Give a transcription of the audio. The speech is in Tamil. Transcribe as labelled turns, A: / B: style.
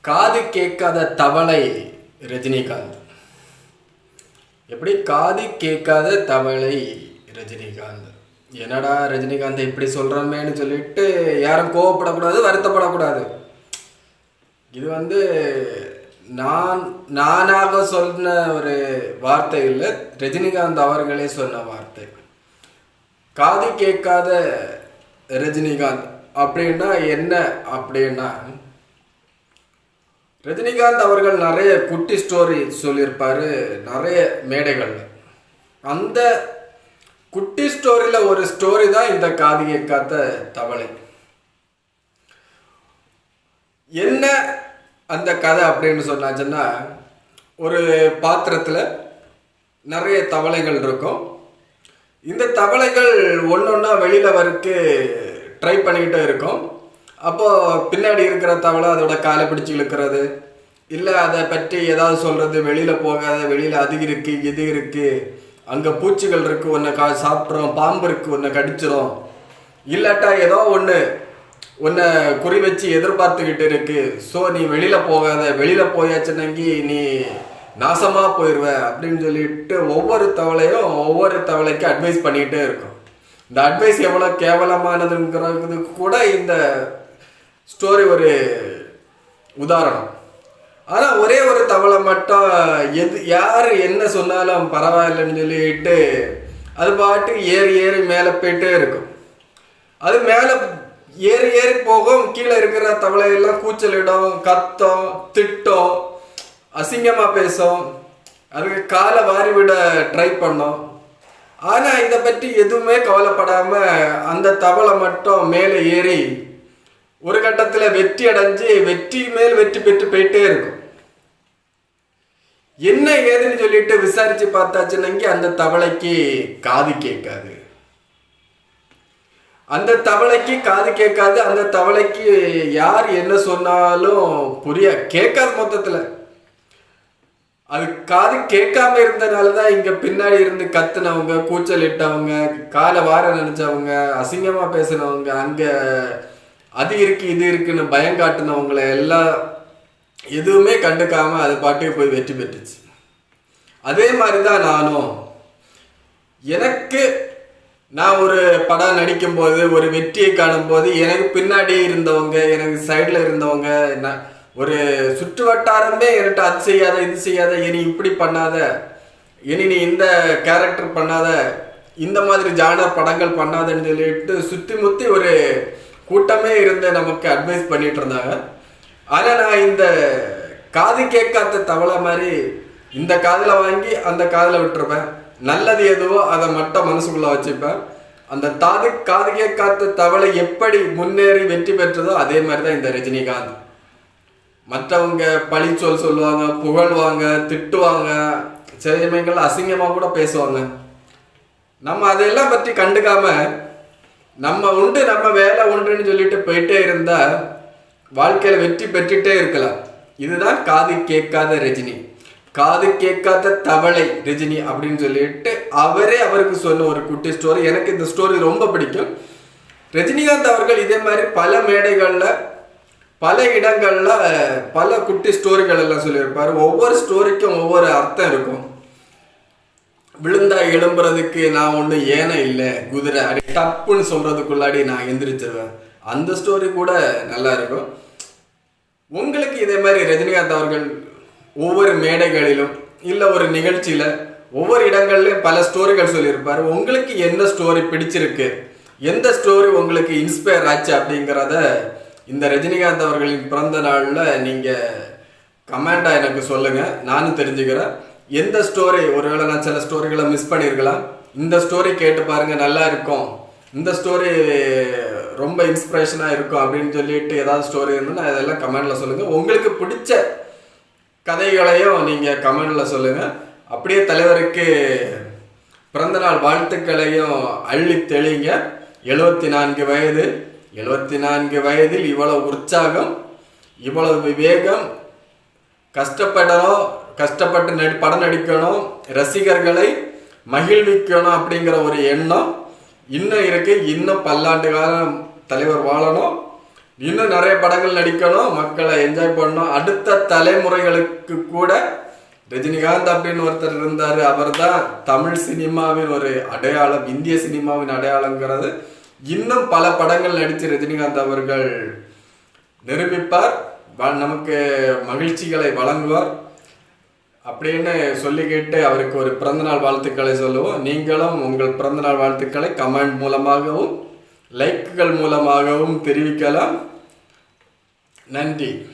A: காது கேட்காத தவளை ரஜினிகாந்த். எப்படி காது கேட்காத தவளை ரஜினிகாந்த்? என்னடா ரஜினிகாந்த் இப்படி சொல்கிறோமேன்னு சொல்லிட்டு யாரும் கோவப்படக்கூடாது வருத்தப்படக்கூடாது. இது வந்து நான் நானாக சொன்ன ஒரு வார்த்தை இல்லை ரஜினிகாந்த் அவர்களே சொன்ன வார்த்தை. காது கேட்காத ரஜினிகாந்த் அப்படின்னா என்ன அப்படின்னா ரஜினிகாந்த் அவர்கள் நிறைய குட்டி ஸ்டோரி சொல்லியிருப்பார் நிறைய மேடைகள் அந்த குட்டி ஸ்டோரியில் ஒரு ஸ்டோரி தான் இந்த காதிகை காத்த தவளை. என்ன அந்த கதை அப்படின்னு சொன்னாச்சுன்னா ஒரு பாத்திரத்தில் நிறைய தவளைகள் இருக்கும். இந்த தவளைகள் ஒன்று ஒன்றா வெளியில் வரக்கு ட்ரை பண்ணிக்கிட்டே இருக்கும். அப்போது பின்னாடி இருக்கிற தவளை அதோட காலை பிடிச்சி இழுக்கிறது. இல்லை அதை பற்றி ஏதாவது சொல்கிறது வெளியில் போகாத வெளியில் அது இருக்குது இது இருக்குது அங்கே பூச்சிகள் இருக்குது ஒன்று கா சாப்பிட்றோம் பாம்பு இருக்குது ஒன்றை கடிச்சிரும். இல்லாட்டா ஏதோ ஒன்று உன்னை குறி வச்சு எதிர்பார்த்துக்கிட்டு இருக்கு. ஸோ நீ வெளியில் போகாத வெளியில் போயாச்சுனங்கி நீ நாசமாக போயிடுவ அப்படின்னு சொல்லிட்டு ஒவ்வொரு தவளையும் ஒவ்வொரு தவளைக்கு அட்வைஸ் பண்ணிக்கிட்டே இருக்கும். இந்த அட்வைஸ் எவ்வளோ கேவலமானதுங்கிறது கூட இந்த ஸ்டோரி ஒரு உதாரணம். ஆனால் ஒரே ஒரு தவளை மட்டும் எது யார் என்ன சொன்னாலும் பரவாயில்லைன்னு சொல்லிட்டு அது பாட்டு ஏறி ஏறி மேலே போயிட்டே இருக்கும். அது மேலே ஏறி ஏறி போகும் கீழே இருக்கிற தவளையெல்லாம் கூச்சலிடும் கத்தம் திட்டம் அசிங்கமாக பேசும். அதுக்கு காலை வாரி விட ட்ரை பண்ணோம். ஆனால் இதை பற்றி எதுவுமே கவலைப்படாமல் அந்த தவளை மட்டும் மேலே ஏறி ஒரு கட்டத்தில் வெற்றி அடைஞ்சு வெற்றி மேல் வெற்றி பெற்று போயிட்டே இருக்கும். என்ன ஏதுன்னு சொல்லிட்டு விசாரிச்சு பார்த்தாச்சுன்னங்கி அந்த தவளைக்கு காது கேட்காது. அந்த தவளைக்கு காது கேட்காது அந்த தவளைக்கு யார் என்ன சொன்னாலும் புரிய கேட்காது மொத்தத்தில். அது காது கேட்காம இருந்தனால தான் இங்க பின்னாடி இருந்து கத்துனவங்க கூச்சல் இட்டவங்க காலை வார நினைச்சவங்க அசிங்கமா பேசினவங்க அங்க அது இருக்கு இது இருக்குன்னு பயம் காட்டுனவங்கள எல்லாம் எதுவுமே கண்டுக்காம அது பாட்டுக்கு போய் வெற்றி பெற்றுச்சு. அதே மாதிரி தான் நானும். எனக்கு நான் ஒரு படம் நடிக்கும்போது ஒரு வெற்றியை காணும்போது எனக்கு பின்னாடி இருந்தவங்க எனக்கு சைடில் இருந்தவங்க நான் ஒரு சுற்று வட்டாரமே என்கிட்ட அது செய்யாத இது செய்யாத இனி இப்படி பண்ணாத இனி நீ இந்த கேரக்டர் பண்ணாத இந்த மாதிரி ஜானர் படங்கள் பண்ணாதன்னு சொல்லிட்டு சுற்றி முற்றி ஒரு கூட்டமே இருந்து நமக்கு அட்வைஸ் பண்ணிட்டு இருந்தாங்க. ஆனால் நான் இந்த காது கேட்காத தவளை மாதிரி இந்த காதில் வாங்கி அந்த காதில் விட்டுருப்பேன். நல்லது எதுவோ அதை மட்டும் மனசுக்குள்ள வச்சுப்பேன். அந்த தாது காது கேட்காத தவளை எப்படி முன்னேறி வெற்றி பெற்றதோ அதே மாதிரி தான் இந்த ரஜினிகாந்த். மற்றவங்க பழிச்சொல் சொல்லுவாங்க புகழ்வாங்க திட்டுவாங்க சில சமயங்கள் அசிங்கமாக கூட பேசுவாங்க. நம்ம அதையெல்லாம் பற்றி கண்டுக்காமல் நம்ம உண்டு நம்ம வேலை உண்டுன்னு சொல்லிட்டு போயிட்டே இருந்தா வாழ்க்கையில வெற்றி பெற்றுட்டே இருக்கலாம். இதுதான் காது கேட்காத ரஜினி. காது கேட்காத தவளை ரஜினி அப்படின்னு சொல்லிட்டு அவரே அவருக்கு சொன்ன ஒரு குட்டி ஸ்டோரி எனக்கு இந்த ஸ்டோரி ரொம்ப பிடிக்கும். ரஜினிகாந்த் அவர்கள் இதே மாதிரி பல மேடைகளில் பல இடங்கள்ல பல குட்டி ஸ்டோரிகள் எல்லாம் சொல்லியிருப்பாரு. ஒவ்வொரு ஸ்டோரிக்கும் ஒவ்வொரு அர்த்தம் இருக்கும். விழுந்தா எழும்புறதுக்கு நான் ஒன்றும் ஏன இல்லை. குதிரை அப்படி டப்புன்னு சொல்றதுக்குள்ளாடி நான் எந்திரிச்சிருவேன். அந்த ஸ்டோரி கூட நல்லா இருக்கும். உங்களுக்கு இதே மாதிரி ரஜினிகாந்த் அவர்கள் ஒவ்வொரு மேடைகளிலும் இல்லை ஒரு நிகழ்ச்சியில ஒவ்வொரு இடங்கள்லையும் பல ஸ்டோரிகள் சொல்லியிருப்பார். உங்களுக்கு எந்த ஸ்டோரி பிடிச்சிருக்கு? எந்த ஸ்டோரி உங்களுக்கு இன்ஸ்பயர் ஆச்சு அப்படிங்கிறத இந்த ரஜினிகாந்த் அவர்களின் பிறந்த நாளில் நீங்கள் கமெண்டாக எனக்கு சொல்லுங்கள் நானும் தெரிஞ்சுக்கிறேன். எந்த ஸ்டோரி ஒருவேளை நான் சில ஸ்டோரிகளை மிஸ் பண்ணியிருக்கலாம் இந்த ஸ்டோரி கேட்டு பாருங்கள் நல்லா இருக்கும். இந்த ஸ்டோரி ரொம்ப இன்ஸ்பிரேஷனாக இருக்கும் அப்படின்னு சொல்லிட்டு ஏதாவது ஸ்டோரி இருந்ததுன்னா அதெல்லாம் கமெண்டில் சொல்லுங்கள் உங்களுக்கு பிடிச்ச கதைகளையும் நீங்கள் கமெண்டில் சொல்லுங்கள் அப்படியே தலைவருக்கு பிறந்தநாள் வாழ்த்துக்களையும் அள்ளி தெளிங்க. எழுபத்தி நான்கு வயது எழுபத்தி நான்கு வயதில் இவ்வளவு உற்சாகம் இவ்வளவு விவேகம் கஷ்டப்படணும் கஷ்டப்பட்டு நடி படம் நடிக்கணும் ரசிகர்களை மகிழ்விக்கணும் அப்படிங்கிற ஒரு எண்ணம் இன்னும் இருக்கு. இன்னும் பல்லாண்டு காலம் தலைவர் வாழணும். இன்னும் நிறைய படங்கள் நடிக்கணும் மக்களை என்ஜாய் பண்ணணும். அடுத்த தலைமுறைகளுக்கு கூட ரஜினிகாந்த் அப்படின்னு ஒருத்தர் இருந்தாரு. அவர்தான் தமிழ் சினிமாவின் ஒரு அடையாளம் இந்திய சினிமாவின் அடையாளங்கிறது. இன்னும் பல படங்கள் நடித்து ரஜினிகாந்த் அவர்கள் நிரூபிப்பார். வ- நமக்கு மகிழ்ச்சிகளை வழங்குவார். அப்படின்னு சொல்லிக்கிட்டு அவருக்கு ஒரு பிறந்தநாள் வாழ்த்துக்களை சொல்லுவோம். நீங்களும் உங்கள் பிறந்தநாள் வாழ்த்துக்களை கமெண்ட் மூலமாகவும் லைக்குகள் மூலமாகவும் தெரிவிக்கலாம். நன்றி.